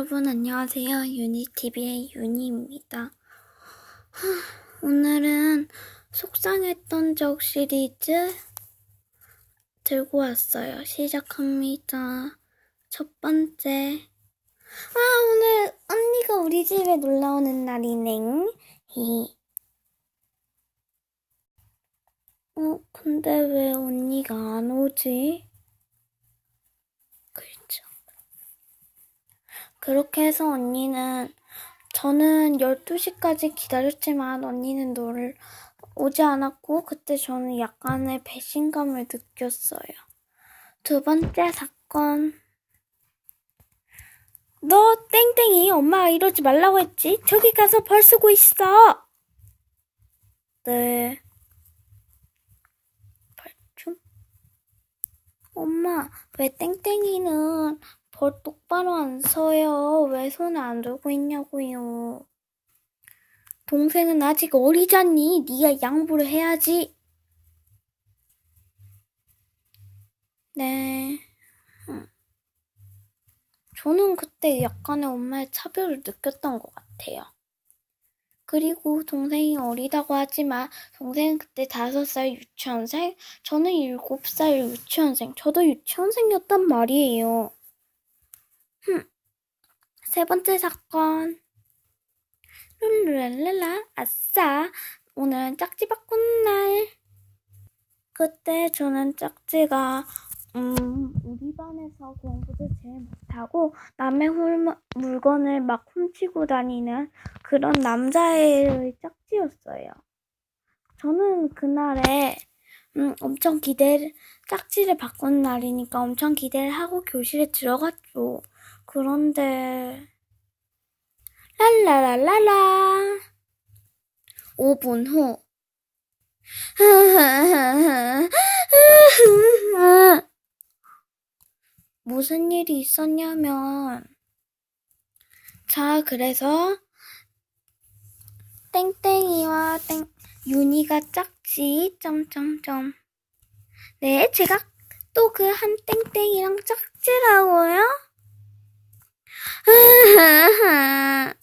여러분 안녕하세요. 유니TV의 유니입니다. 하, 오늘은 속상했던 적 시리즈 들고 왔어요. 시작합니다. 첫 번째. 아, 오늘 언니가 우리 집에 놀러 오는 날이네. 히. 어, 근데 왜 언니가 안 오지? 그렇죠. 그렇게 해서 언니는 저는 12시까지 기다렸지만 언니는 너를 오지 않았고 그때 저는 약간의 배신감을 느꼈어요. 두 번째 사건. 너 땡땡이 엄마가 이러지 말라고 했지? 저기 가서 벌 쓰고 있어. 네. 엄마, 왜 땡땡이는 벌 똑바로 안 서요? 왜 손을 안 들고 있냐고요? 동생은 아직 어리잖니? 네가 양보를 해야지. 네. 음. 저는 그때 약간의 엄마의 차별을 느꼈던 것 같아요. 그리고 동생이 어리다고 하지만 동생은 그때 다섯 살 유치원생, 저는 일곱 살 유치원생, 저도 유치원생이었단 말이에요. 흠. 세 번째 사건. 룰루랄랄라, 아싸. 오늘은 짝지 바꾼 날. 그때 저는 짝지가, 음, 우리 반에서 공부도 제일 못하고, 남의 훌, 물건을 막 훔치고 다니는 그런 남자애의 짝지였어요. 저는 그날에, 음, 엄청 기대를, 짝지를 바꾼 날이니까 엄청 기대를 하고 교실에 들어갔죠. 그런데, 랄라랄라라. 5분 후. 무슨 일이 있었냐면, 자, 그래서, 땡땡이와 땡, 윤희가 짝지, 점점점. 네, 제가 또 그 한 땡땡이랑 짝지라고요?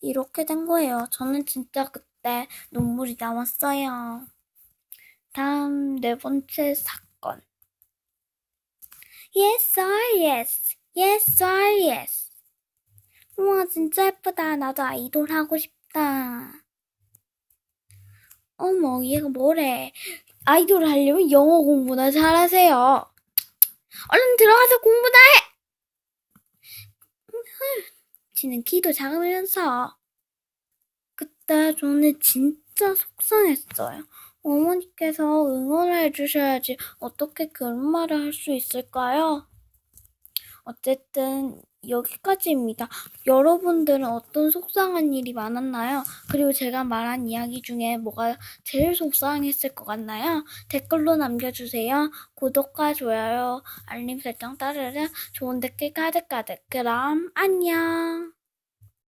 이렇게 된 거예요. 저는 진짜 그때 눈물이 나왔어요. 다음 네 번째 사건. Yes, sir, yes. Yes, sir, yes. 우와, 진짜 예쁘다. 나도 아이돌 하고 싶다. 어머, 얘가 뭐래. 아이돌 하려면 영어 공부나 잘하세요. 얼른 들어가서 공부나 해! 지는 키도 작으면서 그때 저는 진짜 속상했어요. 어머니께서 응원을 해주셔야지 어떻게 그런 말을 할 수 있을까요? 어쨌든 여기까지입니다. 여러분들은 어떤 속상한 일이 많았나요? 그리고 제가 말한 이야기 중에 뭐가 제일 속상했을 것 같나요? 댓글로 남겨주세요. 구독과 좋아요, 알림 설정 따르르 좋은 댓글 가득가득. 그럼 안녕.